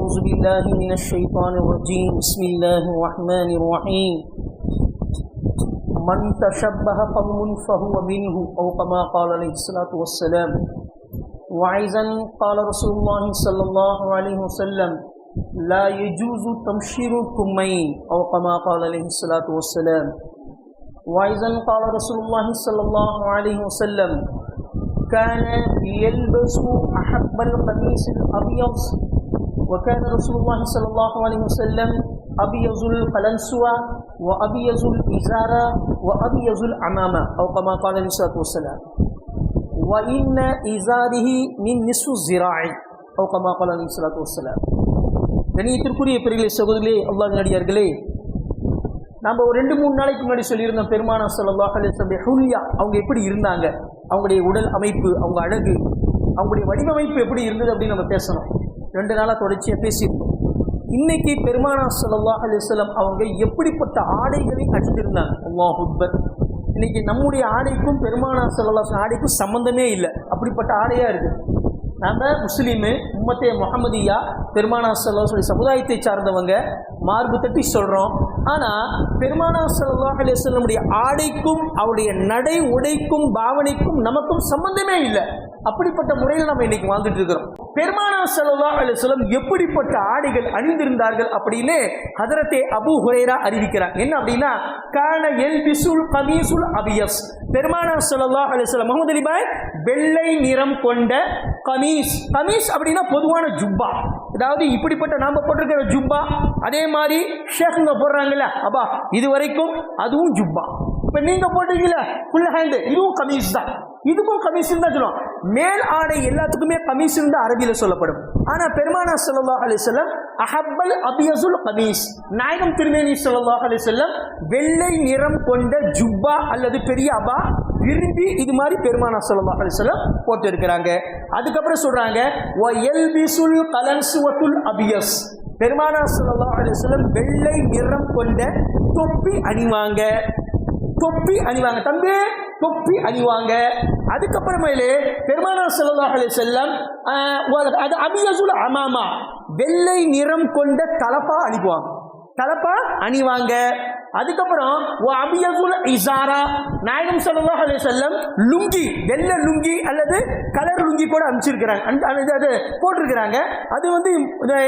أعوذ بالله من الشيطان الرجيم. بسم الله الرحمن الرحيم. من تشبه قوم فهو منه أو كما قال عليه الصلاة والسلام. وعيزا قال رسول الله صلى الله عليه وسلم، لا يجوز تمشير الكمين، أو كما قال عليه الصلاة والسلام. وعيزا قال رسول الله صلى الله عليه وسلم، كان يلبس أحب القميص الأبيض وكان رسول الله صلى الله عليه وسلم أبيض القلنسوة وأبيض الإزار وأبيض العمامة أو كما قال عليه الصلاة والسلام وإن إزاره من نصف الزراع أو كما قال عليه الصلاة والسلام கணியத்திற்குரிய பெரியலே சகோதரிகளே அல்லாஹ் நடிகார்களே நம்ம ஒரு ரெண்டு மூணு நாளைக்கு முன்னாடி சொல்லியிருந்தோம் பெருமானா சல்லாஹ் அலிஸ்லமுடைய ஹுல்யா அவங்க எப்படி இருந்தாங்க அவங்களுடைய உடல் அமைப்பு அவங்க அழகு அவங்களுடைய வடிவமைப்பு எப்படி இருந்தது அப்படின்னு நம்ம பேசணும் ரெண்டு நாளாக தொடர்ச்சியாக பேசியிருக்கோம் இன்னைக்கு பெருமானா சல்லா அலிஸ்லம் அவங்க எப்படிப்பட்ட ஆடைகளை அணிந்திருந்தாங்க அல்லாஹ் ஹுப்பர் இன்னைக்கு நம்முடைய ஆடைக்கும் பெருமானா சல்லா ஆடைக்கும் சம்மந்தமே இல்லை. அப்படிப்பட்ட ஆடையாக இருக்குது நாம் முஸ்லீமு உம்மத்தே முகமதியா பெருமானா சல்லா சொல்லி சமுதாயத்தை சார்ந்தவங்க மார்பு தட்டி சொல்கிறோம் ஆனால் பெருமானா சல்லா அலிஸ்லமுடைய ஆடைக்கும் அவருடைய நடை உடைக்கும் பாவனைக்கும் நமக்கும் சம்மந்தமே இல்லை. அப்படிப்பட்ட முறையில் நம்ம இன்னைக்கு வாழ்ந்துட்டு இருக்கிறோம். பெருமானா சல்லா அலிஸ்லம் எப்படிப்பட்ட ஆடைகள் அணிந்திருந்தார்கள் அப்படின்னு ஹதரத்தே அபு ஹுரேரா அறிவிக்கிறார். என்ன அப்படின்னா கான எல் பிசுல் கமீசுல் அபியஸ். பெருமானா சல்லா அலிஸ்லம் முகமது அலிபாய் வெள்ளை நிறம் கொண்ட கமீஸ். கமீஸ் அப்படின்னா பொதுவான ஜுப்பா. அதாவது இப்படிப்பட்ட நாம போட்டிருக்கிற ஜுப்பா. அதே மாதிரி ஷேக்குங்க போடுறாங்கல்ல அப்பா இது வரைக்கும் அதுவும் ஜுப்பா. இப்போ நீங்கள் போட்டிருக்கீங்களா ஃபுல் ஹேண்டு இதுவும் கமீஸ் தான். இதுக்கும் கமீஸ் தான் சொல்லுவோம் மேல் ஆடை எல்லாத்துக்குமே கமீஸ் தான் அரபியில் சொல்லப்படும். ஆனால் பெருமானா சல்லா அலிசல்லம் அஹப்பல் அபியசுல் கமீஸ். நாயகம் திருமேனி சல்லா அலிசல்லம் வெள்ளை நிறம் கொண்ட ஜுப்பா அல்லது பெரிய அபா விரும்பி இது மாதிரி பெருமானா சல்லா அலிசல்லம் போட்டு இருக்கிறாங்க அதுக்கப்புறம் சொல்கிறாங்க ஒ எல்பிசுல் கலன்சுவத்துல் அபியஸ். பெருமானா சல்லா அலிசல்லம் வெள்ளை நிறம் கொண்ட தொப்பி அணிவாங்க. தொப்பி அணிவாங்க. தம்பி தொப்பி அணிவாங்க. அதுக்கப்புறமேலே பெருமானார் சல்லாஹ் செல்லம் அது அபியசுல் அமாமா. வெள்ளை நிறம் கொண்ட தலப்பா அணிவாங்க தலப்பா அணிவாங்க. அதுக்கப்புறம் அபியசுல் இசாரா நாயகம் சல்லாஹ் அலி செல்லம் லுங்கி வெள்ளை லுங்கி அல்லது கலர் லுங்கி கூட அனுப்பிச்சிருக்கிறாங்க. அந்த அது போட்டிருக்கிறாங்க. அது வந்து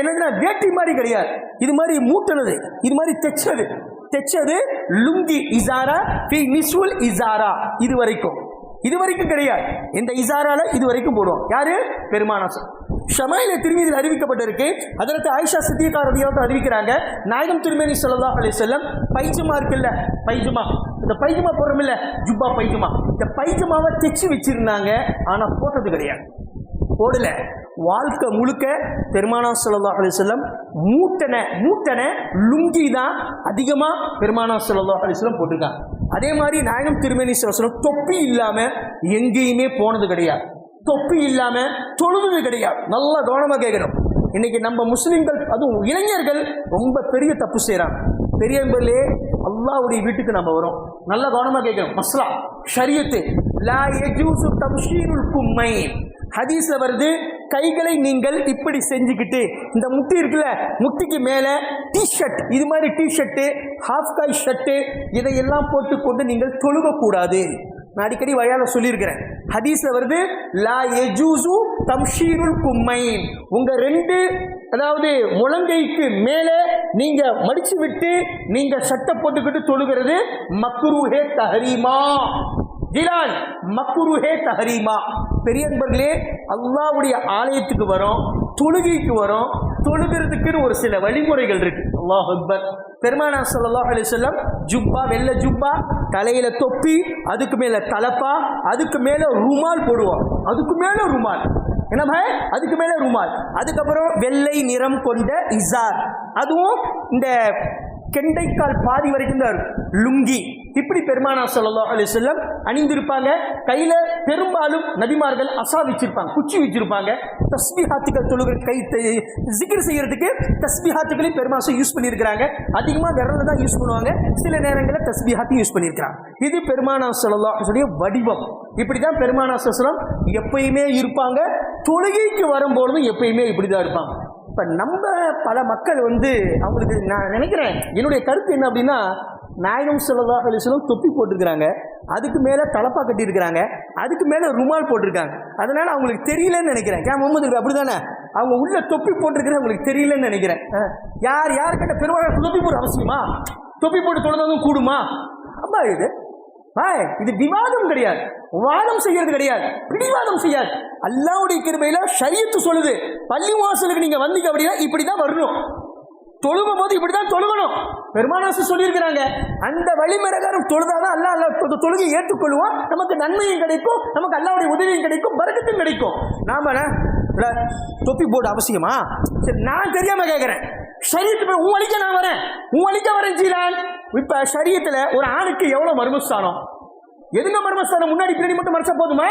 என்னதுன்னா வேட்டி மாதிரி கிடையாது. இது மாதிரி மூட்டினது இது மாதிரி தைச்சது. தைச்சது லுங்கி இசாரா பி நிஸ்வுல் இசாரா இது வரைக்கும் இது வரைக்கும் கிடையாது. இந்த இசாரால இது வரைக்கும் போடுவோம். யாரு? பெருமானாசம் ஷமாயில திருமதியில் அறிவிக்கப்பட்டிருக்கு. அதற்கு ஆயிஷா சித்தியக்கா அறிவிக்கிறாங்க. நாயகம் திருமேனி சொல்லதா அலி செல்லம் பைஜுமா இருக்குல்ல? பைஜுமா. இந்த பைஜுமா போடுறோம் இல்ல ஜுப்பா பைஜுமா. இந்த பைஜுமாவை தைச்சு வச்சிருந்தாங்க ஆனா போட்டது கிடையாது. போடல. வாழ்க்கை முழுக்க பெருமானா சல்லா அலி செல்லம் மூட்டனை மூட்டனை லுங்கி தான் அதிகமாக பெருமானா சல்லா அலி செல்லம் போட்டிருக்காங்க. அதே மாதிரி நாயகம் திருமேனி சொல்லம் தொப்பி இல்லாமல் எங்கேயுமே போனது கிடையாது. தொப்பி இல்லாமல் தொழுவது கிடையாது. நல்லா கவனமாக கேட்கணும் இன்னைக்கு நம்ம முஸ்லீம்கள் அதுவும் இளைஞர்கள் ரொம்ப பெரிய தப்பு செய்கிறாங்க பெரியவர்களே அல்லாவுடைய வீட்டுக்கு நம்ம வரோம். நல்லா கவனமாக கேட்கணும் மஸ்லா ஷரியத்து. லா எஜூசு தம்ஷீருல் கும்மை ஹதீஸில் வருது கைகளை நீங்கள் இப்படி செஞ்சுக்கிட்டு இந்த முட்டி இருக்குல்ல முட்டிக்கு மேலே டிஷர்ட் இது மாதிரி டிஷர்ட்டு ஹாஃப் காய் ஷர்ட்டு இதையெல்லாம் போட்டுக்கொண்டு நீங்கள் தொழுகக்கூடாது. நான் அடிக்கடி வழியால சொல்லியிருக்கிறேன். ஹதீஸில் வருது லா எஜூசு தம்ஷீருல் கும்மைன். உங்கள் ரெண்டு அதாவது முழங்கைக்கு மேலே நீங்கள் மடித்து விட்டு நீங்கள் சட்டை போட்டுக்கிட்டு தொழுகிறது மக்ரூஹே தஹரீமா. ஜிலான் மக்குருஹே தஹரீமா. பெரிய நண்பர்களே அல்லாவுடைய ஆலயத்துக்கு வரோம் தொழுகைக்கு வரோம் தொழுகிறதுக்குன்னு ஒரு சில வழிமுறைகள் இருக்கு. அல்லாஹ் அக்பர். பெருமானா சல்லாஹ் அலி சொல்லம் ஜுப்பா வெள்ள ஜுப்பா தலையில தொப்பி அதுக்கு மேல தலப்பா அதுக்கு மேல ருமால் போடுவோம். அதுக்கு மேல ருமால். என்ன அதுக்கு மேல ருமால். அதுக்கப்புறம் வெள்ளை நிறம் கொண்ட இசார். அதுவும் இந்த கெண்டைக்கால் பாதி வரைக்கும் தான் இருக்கும். லுங்கி. இப்படி பெருமானா சல்லா அலி செல்லம் அணிந்திருப்பாங்க. கையில பெரும்பாலும் நபிமார்கள் அசா வச்சிருப்பாங்க குச்சி வச்சிருப்பாங்க. தஸ்பிஹாத்துக்கள் தொழுகை கை ஜிகிர் செய்யறதுக்கு தஸ்பிஹாத்துக்களையும் பெருமாசம் யூஸ் பண்ணியிருக்கிறாங்க. அதிகமாக விரல தான் யூஸ் பண்ணுவாங்க. சில நேரங்களில் தஸ்பிஹாத்தையும் யூஸ் பண்ணியிருக்கிறாங்க. இது பெருமானா சல்லா வடிவம். இப்படி தான் பெருமானா சஸ்லம் எப்பயுமே இருப்பாங்க. தொழுகைக்கு வரும்பொழுதும் எப்பயுமே இப்படி தான் இருப்பாங்க. இப்போ நம்ம பல மக்கள் வந்து அவங்களுக்கு நான் நினைக்கிறேன் என்னுடைய கருத்து என்ன அப்படின்னா நாயகம் சொல்லதாக அலிஸ்லம் தொப்பி போட்டிருக்கிறாங்க. அதுக்கு மேலே தலப்பா கட்டியிருக்கிறாங்க. அதுக்கு மேலே ருமால் போட்டிருக்காங்க. அதனால் அவங்களுக்கு தெரியலன்னு நினைக்கிறேன். ஏன் முகமது அப்படி தானே அவங்க உள்ள தொப்பி போட்டிருக்கிறது அவங்களுக்கு தெரியலன்னு நினைக்கிறேன். யார் யார்கிட்ட பெருமாள் தொப்பி போட அவசியமா? தொப்பி போட்டு தொடர்ந்ததும் கூடுமா? அம்மா இது பாய் இது விவாதம் கிடையாது. வாதம் செய்யறது கிடையாது. பிடிவாதம் செய்யாது. அல்லாவுடைய கிருபையில ஷரியத்து சொல்லுது. பள்ளி வாசலுக்கு நீங்க வந்தீங்க அப்படின்னா இப்படிதான் வரணும். தொழுகும் போது இப்படிதான் தொழுகணும் பெருமானாசு சொல்லியிருக்கிறாங்க அந்த வழிமரகாரம் தொழுதாதான் அல்லா அல்ல தொழுகை ஏற்றுக்கொள்வோம். நமக்கு நன்மையும் கிடைக்கும் நமக்கு அல்லாவுடைய உதவியும் கிடைக்கும் பரக்கத்தும் கிடைக்கும். நாம தொப்பி போடு அவசியமா? சரி நான் தெரியாம கேட்கிறேன். சரியத்து உன் வழிக்க நான் வரேன். உன் வழிக்க வரேன் ஜீலான். இப்ப சரியத்துல ஒரு ஆணுக்கு எவ்வளவு மர்மஸ்தானம்? எதுங்க மர்மஸ்தானம்? முன்னாடி பின்னாடி மட்டும் மறைச்சா போதுமா?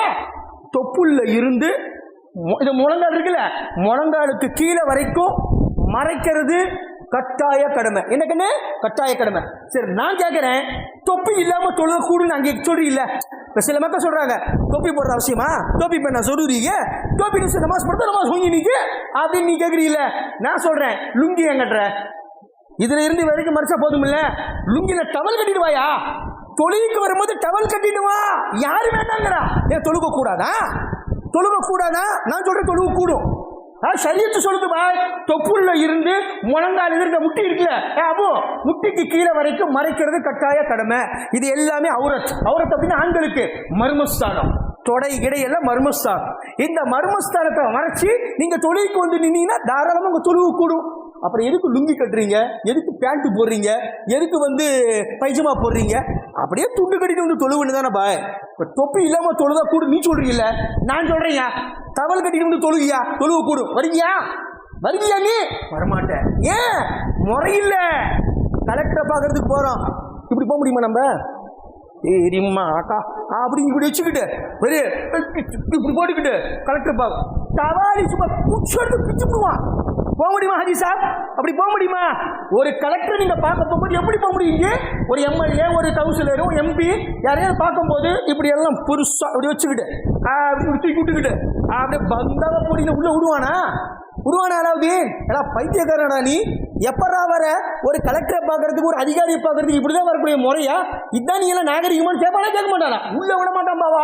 தொப்புள்ள இருந்து இது முழங்கால் இருக்குல்ல முழங்காலுக்கு கீழே வரைக்கும் மறைக்கிறது கட்டாய கடமை. என்ன? கண்ணு கட்டாய கடமை. சரி நான் கேட்குறேன் தொப்பி இல்லாமல் தொழுக கூடுன்னு அங்கே சொல்றீங்க இப்போ சில மக்கள் சொல்கிறாங்க தொப்பி போடுற அவசியமா? தொப்பி பண்ண சொல்லுறீங்க தொப்பி நிமிஷம் நமாஸ் போடுறது நமாஸ் ஹூங்கி நீக்கு. அப்படின்னு நீ கேக்குறீல்ல. நான் சொல்கிறேன் லுங்கி எங்கன்ற இதில் இருந்து வரைக்கும் மறைச்சா போதும் இல்லை லுங்கியில் டவல் கட்டிடுவாயா? தொழுகைக்கு வரும்போது டவல் கட்டிடுவா யாரு வேண்டாங்கிறா ஏன் தொழுக கூடாதா தொழுக கூடாதா நான் சொல்கிறேன் தொழுக கூடும் சரியத்து சொல்லுது பாய் தொப்புள்ள இருந்து முழங்கால் இருக்க முட்டி இருக்குல்ல ஏ, அபு முட்டிக்கு கீழே வரைக்கும் மறைக்கிறது கட்டாய கடமை. இது எல்லாமே அவுரத். அவுரத் அப்படின்னா ஆண்களுக்கு மர்மஸ்தானம். தொடை இடையெல்லாம் மர்மஸ்தானம். இந்த மர்மஸ்தானத்தை மறைச்சு நீங்க தொழிலுக்கு வந்து நின்னீங்கன்னா தாராளமாக உங்க தொழுவு கூடும். அப்புறம் எதுக்கு லுங்கி கட்டுறீங்க? எதுக்கு பேண்ட் போடுறீங்க? எதுக்கு வந்து பைஜமா போடுறீங்க? அப்படியே துண்டு கட்டிட்டு வந்து தொழுவுன்னு தானே பாய் இப்போ தொப்பி இல்லாமல் தொழுதா கூடு நீ சொல்றீங்கல்ல நான் சொல்றேன்யா. தவல் கட்டிட்டு வந்து தொழுகியா தொழுவு கூடும் வருவியா? வருவியா நீ? வரமாட்டேன். ஏன் முறையில்ல. கலெக்டரை பார்க்கறதுக்கு போகிறோம் இப்படி போக முடியுமா நம்ம? சரிம்மா அக்கா? அப்படி இப்படி வச்சுக்கிட்டு பெரிய இப்படி போட்டுக்கிட்டு கலெக்டர் பார்க்க. தவாரி சும்மா குச்சோடு பிச்சு போடுவான் போக முடியுமா ஹாஜி சார் அப்படி போக முடியுமா? ஒரு கலெக்டர் நீங்க பார்க்க போகும்போது எப்படி போக முடியுங்க ஒரு எம்எல்ஏ ஒரு கவுன்சிலரும் எம்பி யாரையாவது பார்க்கும்போது இப்படி எல்லாம் புதுசாக அப்படி வச்சுக்கிட்டு தூக்கி விட்டுக்கிட்டு அப்படியே பந்தாவ போடியில் உள்ள விடுவானா? விடுவானா அலாவுதீன்? ஏடா பைத்தியக்காரனா நீ? எப்படா வர? ஒரு கலெக்டரை பார்க்கறதுக்கு ஒரு அதிகாரியை பார்க்கறதுக்கு இப்படிதான் வரக்கூடிய முறையா? இதான் நீ எல்லாம் நாகரிகமானு கேட்பானா கேட்க மாட்டானா? உள்ள விட மாட்டான் பாவா.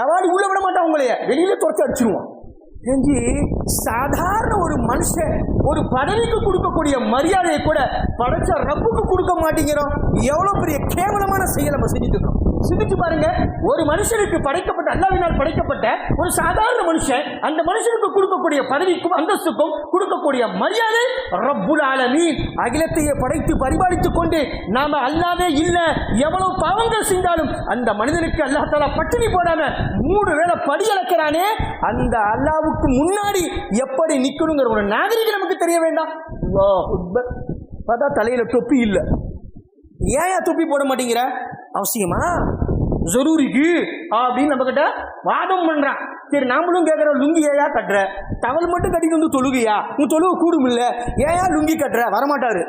தவாடி உள்ள விட மாட்டான் உங்களைய. வெளியில துரத்தி அடிச்சிருவான். என்று சாதாரண ஒரு மனுஷன் ஒரு பதவிக்கு கொடுக்கக்கூடிய மரியாதையை கூட படைச்ச ரப்புக்கு கொடுக்க மாட்டேங்கிறோம். எவ்வளோ பெரிய கேவலமான செயலை நம்ம செஞ்சுட்டு இருக்கோம். சிந்திச்சு பாருங்க. ஒரு மனுஷனுக்கு படைக்கப்பட்ட அல்லாவினால் படைக்கப்பட்ட ஒரு சாதாரண மனுஷன் அந்த மனுஷனுக்கு கொடுக்கக்கூடிய பதவிக்கும் அந்தஸ்துக்கும் கொடுக்கக்கூடிய மரியாதை ரப்புல் ஆலமீ அகிலத்தையே படைத்து பரிபாலித்துக் கொண்டு நாம அல்லாவே இல்ல. எவ்வளவு பாவங்கள் செஞ்சாலும் அந்த மனிதனுக்கு அல்லாஹ் தாலா பட்டினி போடாம மூணு வேளை படி இழக்கிறானே அந்த அல்லாவுக்கு முன்னாடி எப்படி நிக்கணுங்கிற ஒரு நாகரிகம் நமக்கு தெரிய வேண்டாம். பார்த்தா தலையில தொப்பி இல்லை. ஏன் தொப்பி போட மாட்டேங்கிற? அவசியமா? ஜரூரிக்கு? அப்படின்னு நம்ம கிட்ட வாதம் பண்றான். சரி நாமளும் கேட்குற லுங்கி ஏயா கட்டுற? தவள் மட்டும் கட்டிட்டு வந்து தொழுகையா? உன் தொழுக கூடும் இல்ல ஏயா லுங்கி கட்டுற? வரமாட்டாரு.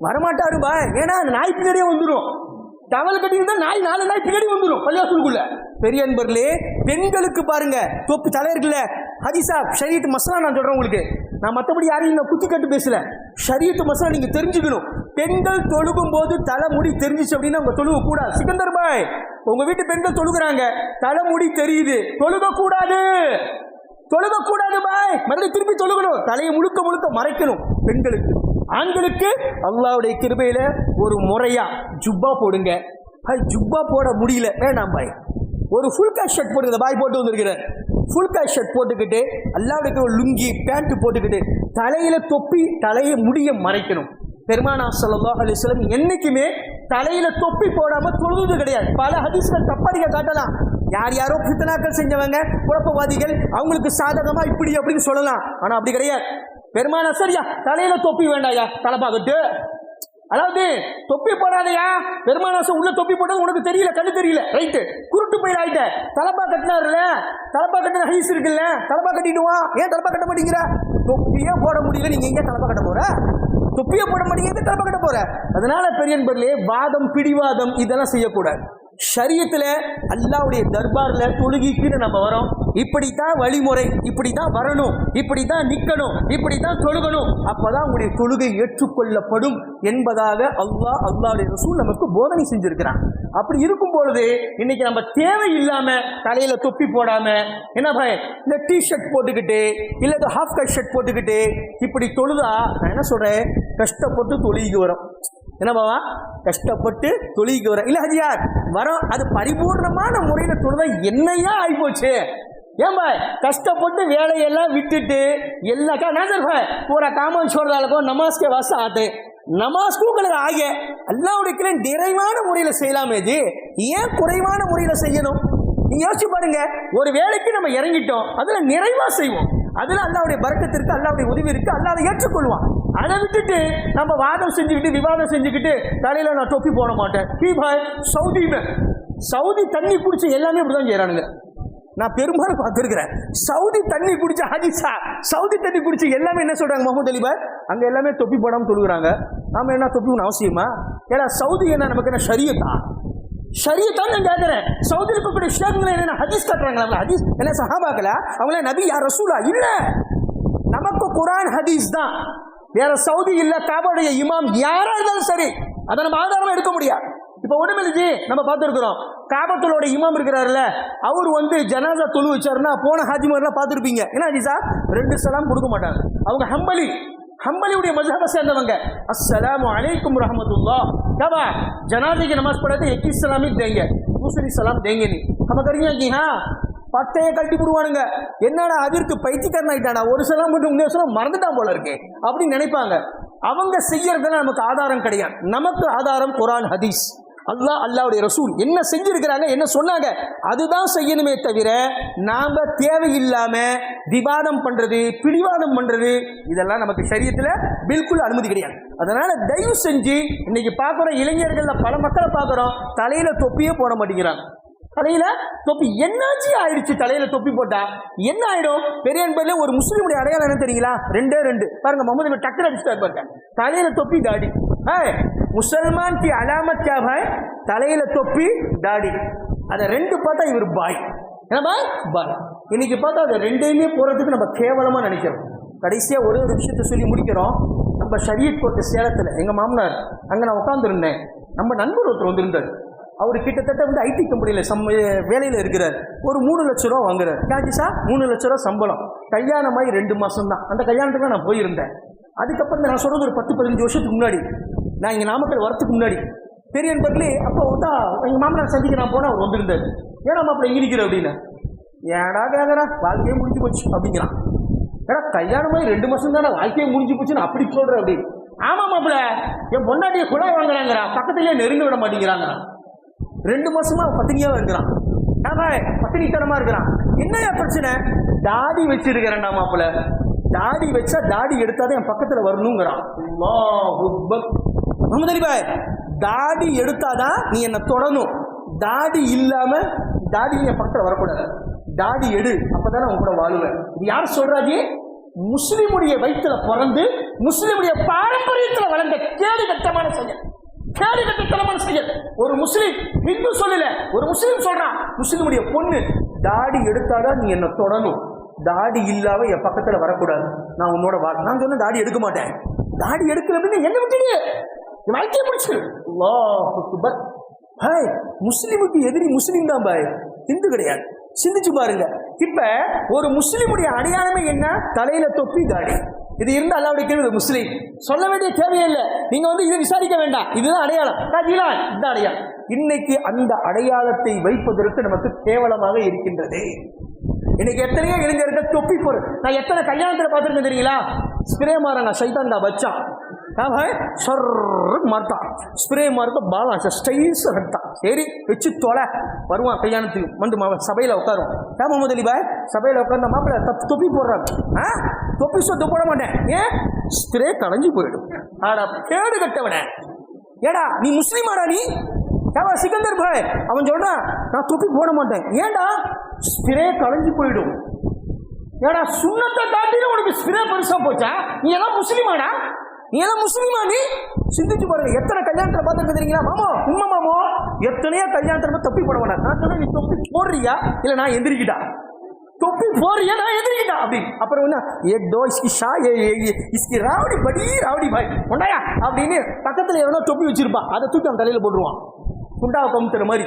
வரமாட்டாரு பா ஏன்னா அந்த நாய் பின்னாடியே வந்துடும் தவள் கட்டிட்டு நாய் நாலு நாய் பின்னாடி வந்துடும் பள்ளியாசலுக்குள்ள பெரிய அன்பர்களே பெண்களுக்கு பாருங்க. தொப்பு தலை இருக்குல்ல. ஹதிசா ஷரீட் மசாலா நான் சொல்றேன் உங்களுக்கு. நான் மற்றபடி யாரையும் நான் குத்தி கட்டு பேசல. ஷரீட் மசாலா நீங்க தெரிஞ்சுக்கணும். பெண்கள் தொழுகும் போது தலைமுடி தெரிஞ்சிச்சு அப்படின்னா அவங்க தொழுக கூடாது. சிக்கந்தர் பாய் உங்க வீட்டு பெண்கள் தொழுகிறாங்க. தலைமுடி தெரியுது. தொழுக கூடாது. தொழுக கூடாது பாய். மறுபடியும் திருப்பி தொழுகணும். தலையை முழுக்க முழுக்க மறைக்கணும். பெண்களுக்கு. ஆண்களுக்கு அல்லாவுடைய கிருபையில ஒரு முறையா ஜுப்பா போடுங்க. ஜுப்பா போட முடியல. வேணாம் பாய். ஒரு ஃபுல் கேஷ் ஷர்ட் போட்டுக்கிற பாய் போட்டு வந்திருக்கிறேன் ஃபுல் கேஷ் ஷர்ட் போட்டுக்கிட்டு அல்லாவுடைய லுங்கி பேண்ட் போட்டுக்கிட்டு தலையில தொப்பி தலையை முடிய மறைக்கணும். பெருமானா சொல்லாஹ் அலைஹி என்றைக்குமே என்னைக்குமே தலையில தொப்பி போடாம தொழுது கிடையாது. பல ஹதீஸ்கள் தப்படிக்க காட்டலாம். யார் யாரோ பித்தனாக்கள் செஞ்சவங்க குழப்பவாதிகள் அவங்களுக்கு சாதகமா இப்படி அப்படின்னு சொல்லலாம். ஆனா அப்படி கிடையாது. பெருமானா சரியா தலையில தொப்பி வேண்டாயா? தலைப்பாகட்டு. அதாவது தொப்பி போடாதயா? பெருமானாசம் உள்ள தொப்பி போட்டது உனக்கு தெரியல கண்ணு தெரியல. ரைட்டு குருட்டு போயிட ஆயிட்ட. தலப்பா கட்டினாருல தலப்பா கட்டின ஹைஸ் இருக்குல்ல? தலப்பா கட்டிடுவான் ஏன் தலப்பா கட்ட மாட்டேங்கிற? தொப்பியே போட முடியல நீங்க எங்க தலப்பா கட்ட போற? தொப்பிய போட மாட்டேங்கிறது தலப்பா கட்ட போற. அதனால பெரியன்பர்களே வாதம் பிடிவாதம் இதெல்லாம் செய்யக்கூடாது. ஷரியத்துல அல்லாவுடைய தர்பாரில் தொழுகிக்குன்னு நம்ம வரோம். இப்படித்தான் வழிமுறை இப்படித்தான் வரணும் இப்படித்தான் இப்படி இப்படித்தான் தொழுகணும். அப்பதான் உங்களுடைய தொழுகை ஏற்றுக்கொள்ளப்படும் என்பதாக அல்லாஹ் அல்லாவுடைய ரசூல் நமக்கு போதனை செஞ்சிருக்கிறான். அப்படி இருக்கும் பொழுது இன்னைக்கு நம்ம தேவை இல்லாம தலையில தொப்பி போடாம என்ன பாய் இந்த டி ஷர்ட் போட்டுக்கிட்டு இல்ல ஹாஃப் கட் ஷர்ட் போட்டுக்கிட்டு இப்படி தொழுதா நான் என்ன சொல்றேன்? கஷ்டப்பட்டு தொழுகிக்கு வரும். என்ன பாவா? கஷ்டப்பட்டு தொழுகிக்கு வரும். இல்ல ஹஜியார் வரோம். அது பரிபூர்ணமான முறையில தொழுதா என்னையா ஆயிப்போச்சு? ஏம்பா கஷ்டப்பட்டு வேலையெல்லாம் விட்டுட்டு எல்லாக்கா நான் சார் பூரா காமன் சொல்கிறதாலக்கோ நமாஸ்கே வாச ஆத்து நமாஸ்க்கும் உங்களுக்கு ஆகிய அல்லாவுடைய கிளன் நிறைவான முறையில் செய்யலாமே இது ஏன் குறைவான முறையில் செய்யணும்? நீ யோசிச்சு பாருங்க ஒரு வேலைக்கு நம்ம இறங்கிட்டோம் அதில் நிறைவாக செய்வோம். அதில் அல்லாவுடைய பறக்கத்திற்கு அல்லாவுடைய உதவி இருக்கு இருக்குது அதை ஏற்றுக்கொள்வான். அதை விட்டுட்டு நம்ம வாதம் செஞ்சுக்கிட்டு விவாதம் செஞ்சுக்கிட்டு தலையில் நான் தொப்பி போட மாட்டேன். சவுதி சவுதி தண்ணி குடிச்சு எல்லாமே இப்படிதான் செய்கிறானுங்க நான் பெரும்பாலும் பார்த்துருக்கிறேன். சவுதி தண்ணி குடிச்ச ஹதிசா சவுதி தண்ணி குடிச்சு எல்லாமே என்ன சொல்றாங்க முகமது அலிபாய் அங்க எல்லாமே தொப்பி போடாம தொழுகிறாங்க. நாம என்ன தொப்பி ஒன்று அவசியமா? ஏன்னா சவுதி என்ன நமக்கு என்ன ஷரியத்தா? ஷரியத்தான் நான் கேட்கிறேன் சவுதி இருக்கக்கூடிய ஷேக்குங்களை என்ன ஹதீஸ் கட்டுறாங்களா? ஹதீஸ் என்ன சஹாபாக்கல அவங்களே நபி யார் ரசூலா? இல்ல. நமக்கு குரான் ஹதீஸ் தான். வேற சவுதி இல்ல காபாவுடைய இமாம் யாரா இருந்தாலும் சரி. அதை நம்ம ஆதாரமாக எடுக்க முடியாது. இப்போ உடம்பிலிஜி நம்ம பார்த்துருக்குறோம். காபத்தலோட இமாம் இருக்கிறாருல்ல அவர் வந்து ஜனாசா தொழு வச்சாருன்னா போன ஹாஜிமாரெலாம் பார்த்துருப்பீங்க. ஏன்னா அஜி ரெண்டு சலாம் கொடுக்க மாட்டாங்க. அவங்க ஹம்பலி ஹம்பலியுடைய மஜாபை சேர்ந்தவங்க. அஸ்ஸலாம் அலைக்கும் ரஹமத்துல்லா கபா ஜனாதிக்கு நமாஸ் படாத எக்கி சலாமி தேங்க. மூசலி சலாம் தேங்க நீ. நம்ம கறியா கி ஹா? பட்டையை கட்டி விடுவானுங்க என்னடா அதிர்க்கு பைத்தியக்காரன் ஆயிட்டானா? ஒரு சலாம் மட்டும் இன்னொரு சலாம் மறந்துட்டான் போல இருக்கே. அப்படின்னு நினைப்பாங்க. அவங்க செய்யறதுல நமக்கு ஆதாரம் கிடையாது. நமக்கு ஆதாரம் குரான் ஹதீஸ். அல்லாஹ் அல்லாவுடைய ரசூல் என்ன செஞ்சிருக்கிறாங்க என்ன சொன்னாங்க அதுதான் செய்யணுமே தவிர நாம் தேவையில்லாம விவாதம் பண்றது பிடிவாதம் பண்றது இதெல்லாம் நமக்கு சரீரத்தில் பில்குல் அனுமதி கிடையாது. அதனால தயவு செஞ்சு இன்னைக்கு பார்க்குற இளைஞர்களில் பல மக்களை பார்க்குறோம் தலையில தொப்பியே போட மாட்டேங்கிறாங்க. தலையில தொப்பி. என்னாச்சு ஆயிடுச்சு? தலையில தொப்பி போட்டா. என்ன ஆயிடும்? பெரிய அன்பர்ல ஒரு முஸ்லீமுடைய அடையாளம் என்ன தெரியுங்களா? ரெண்டே ரெண்டு. பாருங்க முகமது டக்குனு அடிச்சுட்டாரு பாருங்க. தலையில தொப்பி தாடி. முசல்மான் கி அலாமத்யாக தலையில தொப்பி தாடி. அதை ரெண்டு பார்த்தா இவர் பாய். என்னப்பா பாய்? இன்னைக்கு பார்த்தா அதை ரெண்டையுமே போகிறதுக்கு நம்ம கேவலமாக நினைக்கிறோம். கடைசியாக ஒரே ஒரு விஷயத்த சொல்லி முடிக்கிறோம். நம்ம ஷரியத் கோட்டை சேலத்தில் எங்கள் மாமனார் அங்கே நான் உட்காந்துருந்தேன் நம்ம நண்பர் ஒருத்தர் வந்திருந்தார். அவர் கிட்டத்தட்ட வந்து ஐடி கம்பெனியில் சம் வேலையில் இருக்கிறார். ஒரு மூணு லட்ச ரூபா வாங்குறார். காஜி சார்? மூணு லட்ச ரூபா சம்பளம். கல்யாணமாகி ரெண்டு மாதம் தான் அந்த கல்யாணத்துக்கு நான் போயிருந்தேன். அதுக்கப்புறம் நான் சொல்கிறது ஒரு பத்து பதினஞ்சு வருஷத்துக்கு முன்னாடி. நான் இங்கே நாமக்கல் வரத்துக்கு முன்னாடி. பெரிய நண்பர்களே அப்போ வந்தா எங்கள் மாமனார் சந்திக்க நான் போனால் அவர் வந்திருந்தார். ஏன்னா மாப்பிள்ள இங்கே நிற்கிற அப்படின்னு. ஏடா கேட்குறா வாழ்க்கையே முடிஞ்சு போச்சு அப்படிங்கிறான். ஏடா கல்யாணமாகி ரெண்டு மாதம் தானே வாழ்க்கையே முடிஞ்சு போச்சுன்னு அப்படி சொல்கிற அப்படின்னு. ஆமாம் மாப்பிள்ள என் பொண்டாட்டியை குழாய் வாங்குறாங்கிறா பக்கத்துலேயே நெருங்க விட மாட்டேங்கிறாங்கிறான் ரெண்டு மாசமா அவன் பத்தினியாவே இருக்கிறான். ஆமா பத்தினித்தனமா இருக்கிறான். என்ன பிரச்சனை? தாடி வச்சிருக்கிறேன்டா மாப்பிள. தாடி வச்சா தாடி எடுத்தாதான் என் பக்கத்துல வரணுங்கிறான். ரொம்ப அக்பர். முகமது அலி தாடி எடுத்தாதான் நீ என்ன தொடணும். தாடி இல்லாம தாடி என் பக்கத்துல வரக்கூடாது. தாடி எடு அப்பதான் உன் கூட வாழுவேன். இது யார் சொல்றாஜி முஸ்லிமுடைய வயிற்றுல பிறந்து முஸ்லிமுடைய பாரம்பரியத்துல வளர்ந்த கேடு கட்டமான செயல் கேடு கட்டத்தனமான செய்ய ஒரு முஸ்லீம் இந்து சொல்லல. ஒரு முஸ்லீம் சொல்றான் முஸ்லீமுடைய பொண்ணு தாடி எடுத்தாதான் நீ என்ன தொடணும். தாடி இல்லாம என் பக்கத்துல வரக்கூடாது. நான் உன்னோட வா நான் சொன்ன தாடி எடுக்க மாட்டேன். தாடி எடுக்கல அப்படின்னு என்ன விட்டுடு வாழ்க்கையை முடிச்சிரு ஹாய் முஸ்லீமுக்கு எதிரி முஸ்லீம் தான் பாய் இந்து கிடையாது. சிந்திச்சு பாருங்க. இப்ப ஒரு முஸ்லீமுடைய அடையாளமே என்ன? தலையில தொப்பி தாடி. இது இருந்து அல்லாவுடைய கேள்வி முஸ்லீம். சொல்ல வேண்டிய தேவையில்லை நீங்க வந்து இதை விசாரிக்க வேண்டாம். இதுதான் அடையாளம். காஜிலான் இந்த அடையாளம். இன்னைக்கு அந்த அடையாளத்தை வைப்பதற்கு நமக்கு கேவலமாக இருக்கின்றது. இன்னைக்கு எத்தனையோ இளைஞர்கள் தொப்பி போற நான் எத்தனை கல்யாணத்தில் பார்த்துருக்கேன் தெரியுங்களா? ஸ்ப்ரே நான் சைதான் தான் வச்சான் भाई सर मारता ஸ்ப்ரே மார்க்க பாலம் ஸ்டைல்ஸ் ரக்தான் சரி வச்சு தொலை வருவான் கல்யாணத்துக்கு வந்து மாவ சபையில் உட்காரும் ஏன் முகமது அலி பாய் சபையில் உட்கார்ந்த மாப்பிள்ள தப்பு தொப்பி போடுறாங்க ஆ தொப்பி சொத்து போட மாட்டேன் ஏன் ஸ்ப்ரே களைஞ்சு போயிடும் ஆடா கேடு கட்டவன ஏடா நீ முஸ்லீமாடா நீ ஏவா சிக்கந்தர் பாய் அவன் சொல்றான் நான் தொப்பி போட மாட்டேன் ஏன்டா ஸ்ப்ரே களைஞ்சு போயிடும் ஏடா சுண்ணத்தை தாண்டின உனக்கு ஸ்பிரே பெருசா போச்சா நீ எல்லாம் முஸ்லீமாடா நீ எல்லாம் முஸ்லீமா நீ? சிந்திச்சு பாருங்க. எத்தனை கல்யாணத்துல பார்த்துருக்க தெரியுங்களா? மாமா உண்மை மாமோ எத்தனையோ கல்யாணத்துல தப்பி தொப்பி நான் சொன்னேன் நீ தொப்பி போடுறியா? இல்ல நான் எந்திரிக்கிட்டா? தொப்பி போறியா நான் எதிரிக்கிட்டா அப்படின்னு அப்புறம் என்ன? ஏ டோ இஸ்கி ஷா ஏ ஏ ஏ, இஸ்கி ராவடி படி ராவடி பாய். உண்டாயா அப்படின்னு பக்கத்தில் எவனோ தொப்பி வச்சிருப்பான் அதை தூக்கி அவன் தலையில் போட்டுருவான். குண்டாவை கமுத்துற மாதிரி.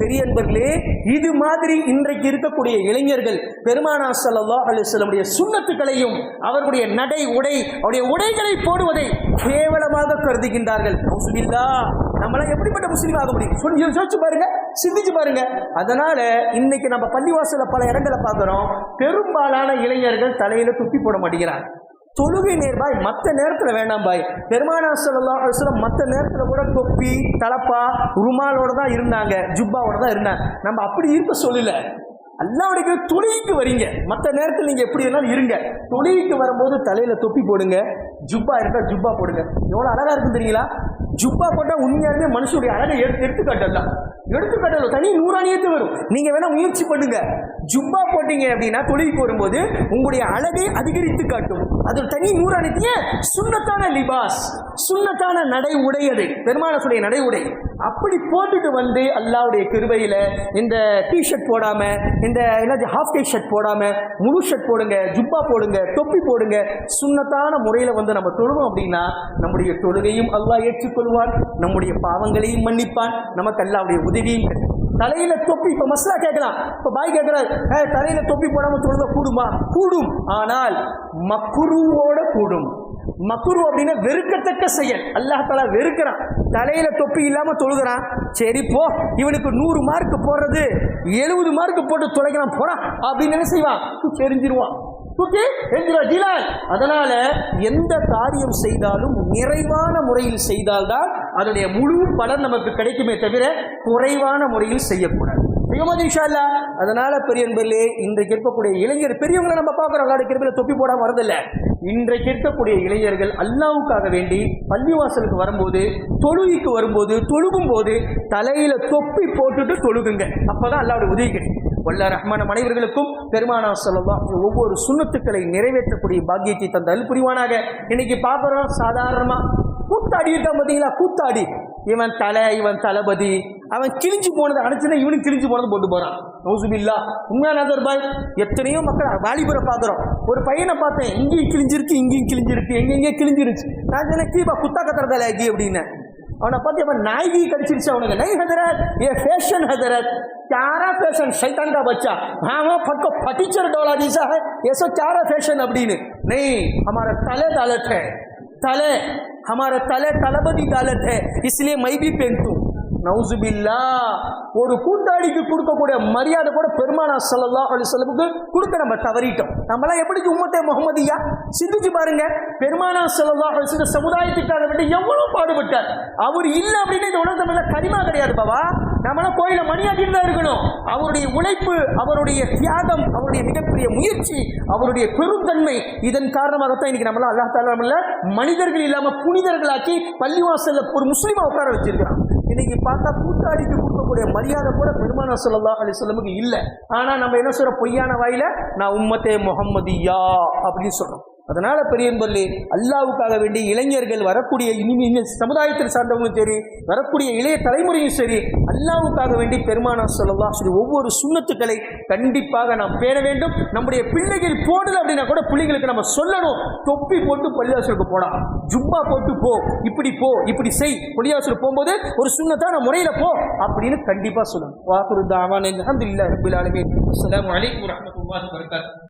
பெரிய அன்பர்களே இது மாதிரி இன்றைக்கு இருக்கக்கூடிய இளைஞர்கள் பெருமானா சல்லா அலுவலமுடைய சுண்ணத்துக்களையும் அவர்களுடைய நடை உடை அவருடைய உடைகளை போடுவதை கேவலமாக கருதுகின்றார்கள். நௌசுபில்லா நம்மளாம் எப்படிப்பட்ட முஸ்லீம் ஆக முடியும்? சொல்லி யோசிச்சு பாருங்க சிந்திச்சு பாருங்க. அதனால இன்னைக்கு நம்ம பள்ளிவாசல பல இடங்களை பார்க்குறோம். பெரும்பாலான இளைஞர்கள் தலையில துப்பி போட மாட்டேங்கிறாங்க. தொழுகை நேர் பாய் மற்ற நேரத்தில் வேண்டாம் பாய் பெருமானா ஸல்லல்லாஹு அலைஹி மற்ற நேரத்தில் கூட தொப்பி தலப்பா ருமாலோட தான் இருந்தாங்க ஜுப்பாவோட தான் இருந்தாங்க. நம்ம அப்படி இருக்க சொல்லல. அல்லாவுடைய தொழுகைக்கு வரீங்க. மற்ற நேரத்தில் நீங்கள் எப்படி இருந்தாலும் இருங்க. தொழுகைக்கு வரும்போது தலையில் தொப்பி போடுங்க ஜுப்பா இருந்தால் ஜுப்பா போடுங்க. எவ்வளோ அழகாக இருக்கும் தெரியுங்களா? ஜுப்பா போட்டால் உண்மையாலுமே மனுஷனுடைய அழகை எடுத்து எடுத்துக்காட்டலாம் எடுத்துக்காட்டல தனி நூறானியத்து வரும். நீங்கள் வேணால் முயற்சி பண்ணுங்க. ஜுப்பா போட்டீங்க அப்படின்னா தொழிலுக்கு வரும்போது உங்களுடைய அழகை அதிகரித்து காட்டும். அது ஒரு தனி நூறானியத்திய சுண்ணத்தான லிபாஸ். சுண்ணத்தான நடை உடையது பெருமானசுடைய நடை உடை. அப்படி போட்டுட்டு வந்து அல்லாவுடைய கிருபையில் இந்த டிஷர்ட் போடாமல் இந்த என்னது ஹாஃப் டை ஷர்ட் போடாமல் முழு ஷர்ட் போடுங்க ஜுப்பா போடுங்க தொப்பி போடுங்க சுண்ணத்தான முறையில் வந்து நம்ம தொழுவோம் அப்படின்னா நம்முடைய தொழுகையும் அல்லாஹ் ஏற்றுக்கொள்வான் நம்முடைய பாவங்களையும் மன்னிப்பான் நமக்கு அல்லாவுடைய உதவியும் கிடைக்கும். தலையில தொப்பி இப்ப மசாலா கேட்கலாம். இப்ப பாய் கேட்கிறார் தலையில தொப்பி போடாம தொழுத கூடுமா? கூடும். ஆனால் மக்குருவோட கூடும். மக்குரு அப்படின்னா வெறுக்கத்தக்க செயல். அல்லாஹ் தலா வெறுக்கிறான். தலையில தொப்பி இல்லாம தொழுகிறான். சரி போ. இவனுக்கு நூறு மார்க் போடுறது எழுபது மார்க் போட்டு தொலைக்கிறான். போறான் அப்படின்னு என்ன செய்வான்? தூக்கி எறிஞ்சிருவான். தூக்கி எறிஞ்சிருவான். ஜிலால். அதனால எந்த காரியம் செய்தாலும் நிறைவான முறையில் செய்தால்தான் அதனுடைய முழு பலன் நமக்கு கிடைக்குமே தவிர குறைவான முறையில் செய்யக்கூடாது. செய்யும்போது இன்ஷா அதனால பெரிய நண்பர்களே இன்றைக்கு இருக்கக்கூடிய இளைஞர் பெரியவங்களை நம்ம பார்க்குறோம். அல்லாட கிருபில தொப்பி போடாம வரதில்ல இன்றைக்கு இருக்கக்கூடிய இளைஞர்கள் அல்லாவுக்காக வேண்டி பள்ளிவாசலுக்கு வரும்போது தொழுகைக்கு வரும்போது தொழுகும் போது தலையில தொப்பி போட்டுட்டு தொழுகுங்க. அப்பதான் அல்லாவுடைய உதவி கிடைக்கும். வல்ல ரஹ்மான மனைவர்களுக்கும் பெருமானா சொல்லலாம் ஒவ்வொரு சுண்ணத்துக்களை நிறைவேற்றக்கூடிய பாக்கியத்தை தந்தால் புரிவானாக. இன்னைக்கு பார்க்குறோம் சாதாரணமாக கூத்தாடி இருக்கான் பார்த்தீங்களா கூத்தாடி. இவன் தலை இவன் தளபதி அவன் கிழிஞ்சு போனதை அனுச்சுன்னா இவனுக்கு கிழிஞ்சு போனதை போட்டு போறான் நௌசுபில்லா உண்மையான பாய் எத்தனையோ மக்கள் வாலிபரை பார்க்குறோம் ஒரு பையனை பார்த்தேன் இங்கேயும் கிழிஞ்சிருக்கு இங்கேயும் கிழிஞ்சிருக்கு எங்கெங்கே கிழிஞ்சிருச்சு நான் சொன்னேன் கீபா குத்தா கத்துற தலை ஆகி அப்படின்னு அவனை பார்த்து அவன் நாய்கி கடிச்சிருச்சு அவனுக்கு நை ஹதரத் ஏ फैशन हजरत चारा फैशन शैतान का बच्चा हाँ वो फटको फटीचर डोला जैसा है ये सब चारा फैशन அப்படின்னு नहीं हमारा तले दालत है तले हमारा तले तलबदी दालत है इसलिए मैं भी पहनतू நவுசுபில்லா ஒரு கூட்டாளிக்கு கொடுக்கக்கூடிய மரியாதை கூட பெருமானா சல்லா அலி வஸல்லமுக்கு கொடுக்க நம்ம தவறிட்டோம். நம்மளாம் எப்படி உம்மத்தே முகமதியா சிந்திச்சு பாருங்க. பெருமானா சல்லா அலைஹி சமுதாயத்துக்காக வேண்டி எவ்வளவு பாடுபட்டார்? அவர் இல்லை அப்படின்னு இந்த உலகத்துல மேல கரிமா கிடையாது பாவா நம்மளாம் கோயில மணியாட்டிட்டு தான் இருக்கணும். அவருடைய உழைப்பு அவருடைய தியாகம் அவருடைய மிகப்பெரிய முயற்சி அவருடைய பெருந்தன்மை இதன் காரணமாகத்தான் இன்னைக்கு நம்மளாம் அல்லாஹ் தாலா மனிதர்கள் இல்லாம புனிதர்களாக்கி பள்ளிவாசல்ல ஒரு முஸ்லீமா உட்கார வச்சிருக்கிறான். இன்னைக்கு பார்த்தா கூட்டாளிக்கு கொடுக்கக்கூடிய மரியாதை கூட பெருமானா சொல்லல்லா அலி சொல்லமுக்கு இல்லை. ஆனால் நம்ம என்ன சொல்கிற பொய்யான வாயில நான் உம்மத்தே முகம்மதியா அப்படின்னு சொல்கிறோம் அதனால் பெரியன்பள்ளி அல்லாவுக்காக வேண்டி இளைஞர்கள் வரக்கூடிய இனிமே இந்த சமுதாயத்தில் சார்ந்தவங்களும் சரி வரக்கூடிய இளைய தலைமுறையும் சரி அல்லாவுக்காக வேண்டி பெருமானா சொல்லலாம் சரி ஒவ்வொரு சுண்ணத்துக்களை கண்டிப்பாக நாம் பேண வேண்டும். நம்முடைய பிள்ளைகள் போடல அப்படின்னா கூட பிள்ளைங்களுக்கு நம்ம சொல்லணும். தொப்பி போட்டு பள்ளிவாசலுக்கு போடா. ஜுப்பா போட்டு போ. இப்படி போ இப்படி செய். பள்ளிவாசலுக்கு போகும்போது ஒரு சுண்ணத்தான முறையில் போ அப்படின்னு கண்டிப்பாக சொல்லணும். வாக்குரு தாவான் அல்ஹம்துலில்லாஹி ரப்பில் ஆலமீன். அஸ்ஸலாமு அலைக்கும் வரஹ்மத்துல்லாஹி